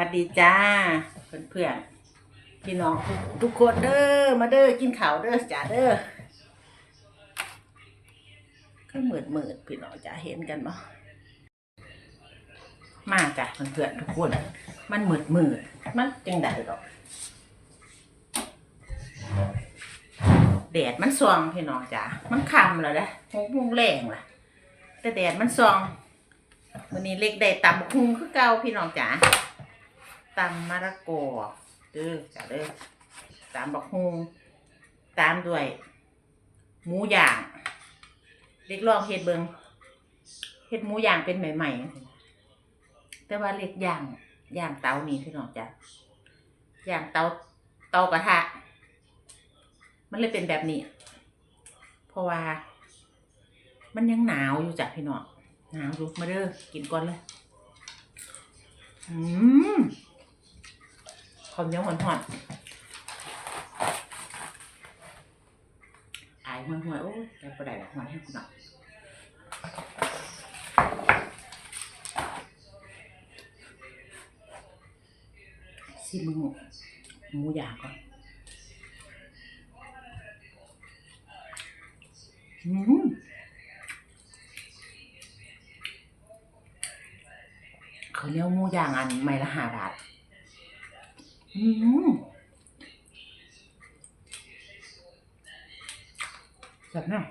วัสดีจ้าเพื่อนเพื่อนๆพี่น้องทุกทุกคนเด้อมาเด้อกินข้าวเด้อจ้าเด้อก็เหมือดเหมือดพี่น้องจะเห็นกันบ่มาจ้ะเพื่อนเพื่อนๆทุกคน มันเหมือดเหมือดมันจังไดหรอกแดดมันส่องพี่น้องจ้ามันค่ำแล้วนะหกโมงแรงล่ะ แต่แดดมันส่องวันนี้เล็กได้ตำบักหุงคือเก่าพี่น้องจ๋า ตำมะละกอเด้อจ้ะเด้อตำบักฮุงตามด้วย หมูย่าง เล็กลองเฮ็ดเบิงเฮ็ดหมูย่างเป็นใหม่ๆ แต่ว่าเล็กย่างย่างเตานี่พี่น้องจ้ะย่างเตาเตากระทะ มันเลยเป็นแบบนี้ เพราะว่า มันยังหนาวอยู่จ้ะพี่น้องหนาวอยู่มาเด้อกินก่อนเลย อืม ข้าวเหนียวหวานหวานอายมันหวานโอ้ยแต่ประดี๋ยหวานให้คุณหน่อยซิมหมูหมูยางก่อนอืมเขาเหนียวหมูย่างอันไม่ละห้าบาท อืมแบบนั้น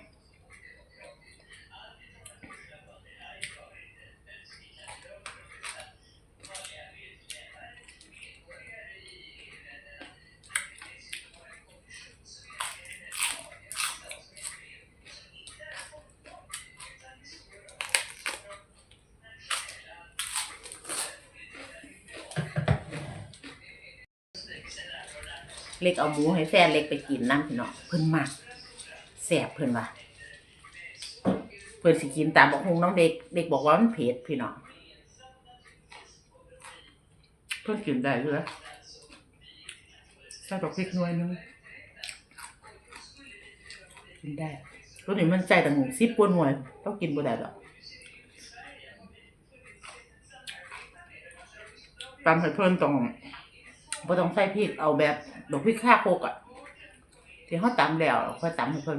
เล็กเอาหมูให้แฟนเล็กไปกินน้ำพี่น้องเพิ่นมากแสบเพิ่นว่าเพิ่นสิกินตามบอกฮงน้องเด็กเด็กบอกว่ามันเผ็ดพี่น้องเพิ่นกินได้อยู่แล้วใส่ดอกพริกหน่วยหนึงกินได้ตัวนี้มันใจต่างสิบกว่าหน่วยต้องกินบ่ได้ดอกตามให้เพิ่นต้องบ่ต้องใส่พริกเอาแบบ ดอกพริกข้าโคกอะที่เขาตำแล้วค่อยตำให้เพิ่น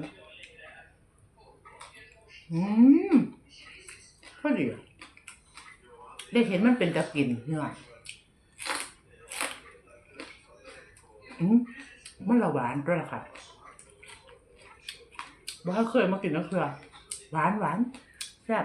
อืมพอดีได้เห็นมันเป็นตะกินเนื้ออืมมันละหวานด้วยล่ะค่ะบ่เคยมากินนักเคือหวานหวานแซ่บ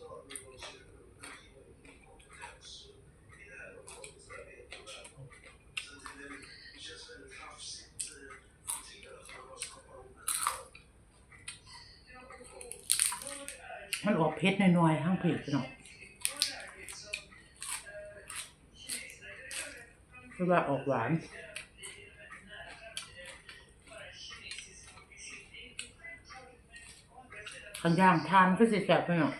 มันออกเผ็ดหน่อยๆทั้งเผ็ดพี่น้องเพราะว่าออกหวานขันย่างทานก็สิแสบพี่น้อง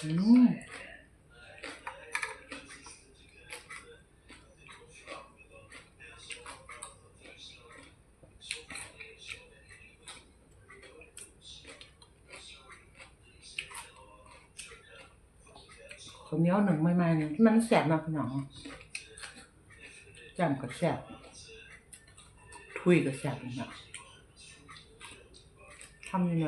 ข้าวเหนียวหนึ่งใหม่ๆนี่มันแสบมากพี่น้องจำก็แสบทุยก็แสบนี่นะทำยังไง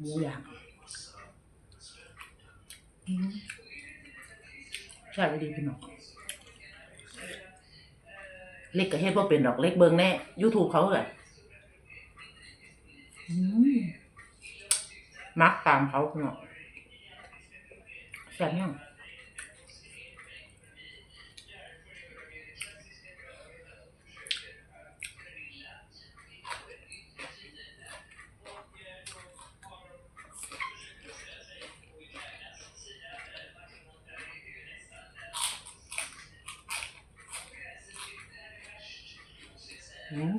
หมูย่างอืมแซ่บไปดีพี่น้องเล็กก็เฮ็ดว่าเป็นดอกเล็กเบิงแน่ YouTube เขาเลยอืมมักตามเขาพี่น้องแซ่บยัง อืม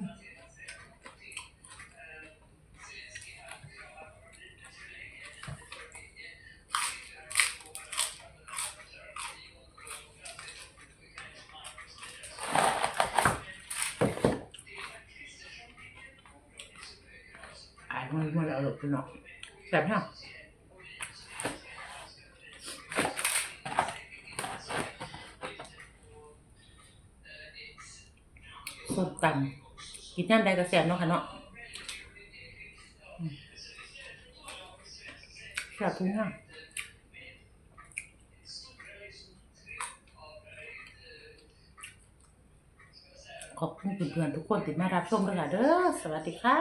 อายมันมันเอาหลบไปเนาะแซ่บยัง ส้มตำกินย่ำใดก็แซ่บเนาะค่ะเนาะอืมแสบทุกอย่างขอบคุณเพื่อนๆทุกคนที่มารับชมด้วยค่ะเด้อ สวัสดีค่ะ